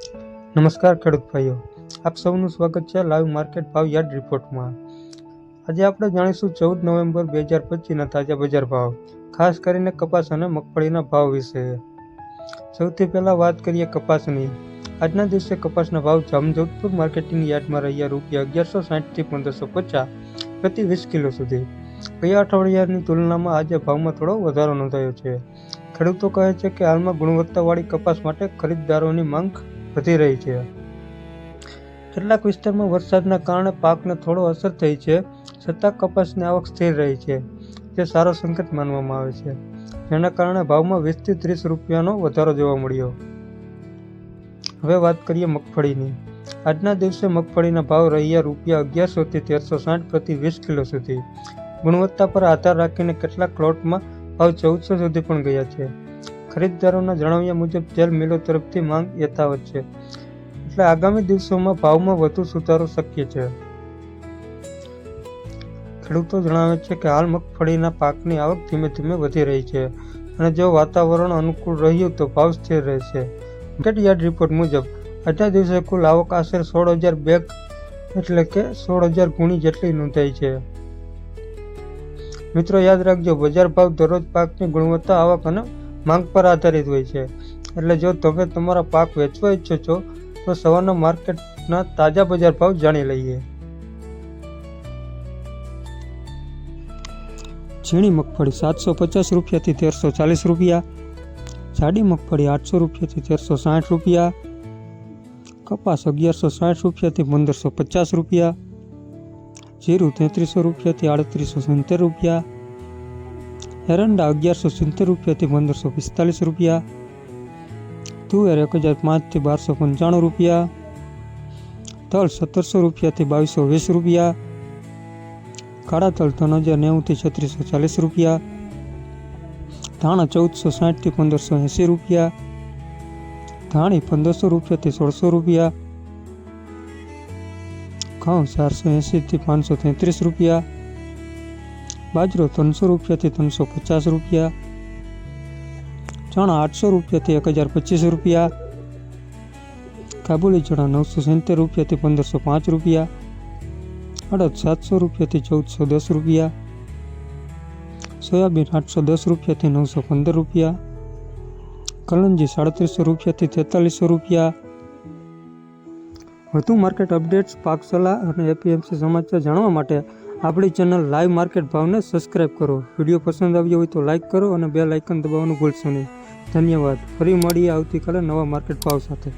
નમસ્કાર ખેડૂત ભાઈઓ, આપ સૌનું સ્વાગત છે લાઈવ માર્કેટ ભાવ યાર્ડ રિપોર્ટમાં. આજે આપણે જાણીશું ચૌદ નવેમ્બર બે હજાર પચીસના તાજા બજાર ભાવ, ખાસ કરીને કપાસ અને મગફળીના ભાવ વિશે. સૌથી પહેલાં વાત કરીએ કપાસની. આજના દિવસે કપાસના ભાવ જામજોધપુર માર્કેટિંગ યાર્ડમાં રહ્યા રૂપિયા અગિયારસો સાઠથી પંદરસો પચાસ પ્રતિ વીસ કિલો સુધી. ગયા અઠવાડિયાની તુલનામાં આજે ભાવમાં થોડો વધારો નોંધાયો છે. ખેડૂતો કહે છે કે હાલમાં ગુણવત્તાવાળી કપાસ માટે ખરીદદારોની માંગ વધી રહી છે. કેટલાક વિસ્તારમાં વરસાદના કારણે પાકને થોડો અસર થઈ છે. છતાં કપાસની આવક સ્થિર રહી છે. જે સારો સંકેત માનવામાં આવે છે. જેના કારણે ભાવમાં વીસથી ત્રીસ રૂપિયાનો વધારો જોવા મળ્યો. હવે વાત કરીએ મગફળીની. આજના દિવસે મગફળીના ભાવ રહ્યા રૂપિયા અગિયારસોથી તેરસો સાઠ પ્રતિ વીસ કિલો સુધી. ગુણવત્તા પર આધાર રાખીને કેટલાક પ્લોટમાં ભાવ ચૌદસો સુધી પણ ગયા છે. ખરીદદારોના જણાવ્યા મુજબ તેલ મિલો તરફથી માંગ યથાવત છે. એટલે આગામી દિવસોમાં ભાવમાં વધુ સુધારો શક્ય છે. ખેડૂતો જણાવે છે કે, હાલ મગફળીના પાકની આવક ધીમે ધીમે વધી રહી છે અને જો વાતાવરણ અનુકૂળ રહ્યું તો ભાવ સ્થિર રહેશે. માર્કેટ યાર્ડ રિપોર્ટ મુજબ, આજના દિવસે કુલ આવક આશરે સોળ હજાર બેગ એટલે કે સોળ હજાર ગુણી જેટલી નોંધાઈ છે. મિત્રો, યાદ રાખજો, બજાર ભાવ દરરોજ પાકની ગુણવત્તા, આવક અને માંગ પર આધારિત હોય છે. એટલે જો તમે તમારા પાક વેચવા ઈચ્છો છો, તો સવારના માર્કેટના તાજા બજાર ભાવ જાણી લઈએ. ઝીણી મગફળી સાતસો પચાસ રૂપિયાથી તેરસો ચાલીસ રૂપિયા. જાડી મગફળી આઠસો રૂપિયાથી તેરસો સાઠ રૂપિયા. કપાસ અગિયારસો સાઠ રૂપિયાથી પંદરસો પચાસ રૂપિયા. જીરું તેત્રીસો રૂપિયાથી આડત્રીસો સિત્તેર રૂપિયા. એરંડા અગિયારસો સિત્તેર રૂપિયાથી પંદરસો પિસ્તાલીસ રૂપિયા. તુવેર એક હજાર પાંચથી બારસો પંચાણું રૂપિયા. તલ સત્તરસો રૂપિયાથી બાવીસો વીસ રૂપિયા. કાળા તલ ત્રણ હજાર નેવુંથી છત્રીસો ચાલીસ રૂપિયા. ધાણા ચૌદસો સાઠથી પંદરસો એંસી રૂપિયા. ધાણી પંદરસો રૂપિયાથી સોળસો રૂપિયા. ઘઉં ચારસો એંસીથી પાંચસો તેત્રીસ રૂપિયા. બાજરો ત્રણસો રૂપિયાથી ત્રણસો પચાસ રૂપિયા, ચણા આઠસો રૂપિયાથી એક હજાર પચીસ રૂપિયા, કાબુલી ચણા નવસો સિત્તેર રૂપિયાથી પંદરસો પાંચ રૂપિયા, અડદ સાતસો રૂપિયાથી ચૌદસો દસ રૂપિયા, સોયાબીન આઠસો દસ રૂપિયાથી નવસો પંદર રૂપિયા કલંજી સાડત્રીસો રૂપિયાથી તેતાલીસો રૂપિયા. વધુ માર્કેટ અપડેટ્સ, પાક સલાહ અને એપીએમસી સમાચાર જાણવા માટે આપણી ચેનલ લાઈવ માર્કેટ ભાવને સબસ્ક્રાઇબ કરો. વીડિયો પસંદ આવ્યો હોય તો લાઇક કરો અને બે લાઇકન દબાવવાનું ભૂલશો નહીં. ધન્યવાદ. ફરી મળીએ આવતીકાલે નવા માર્કેટ ભાવ સાથે.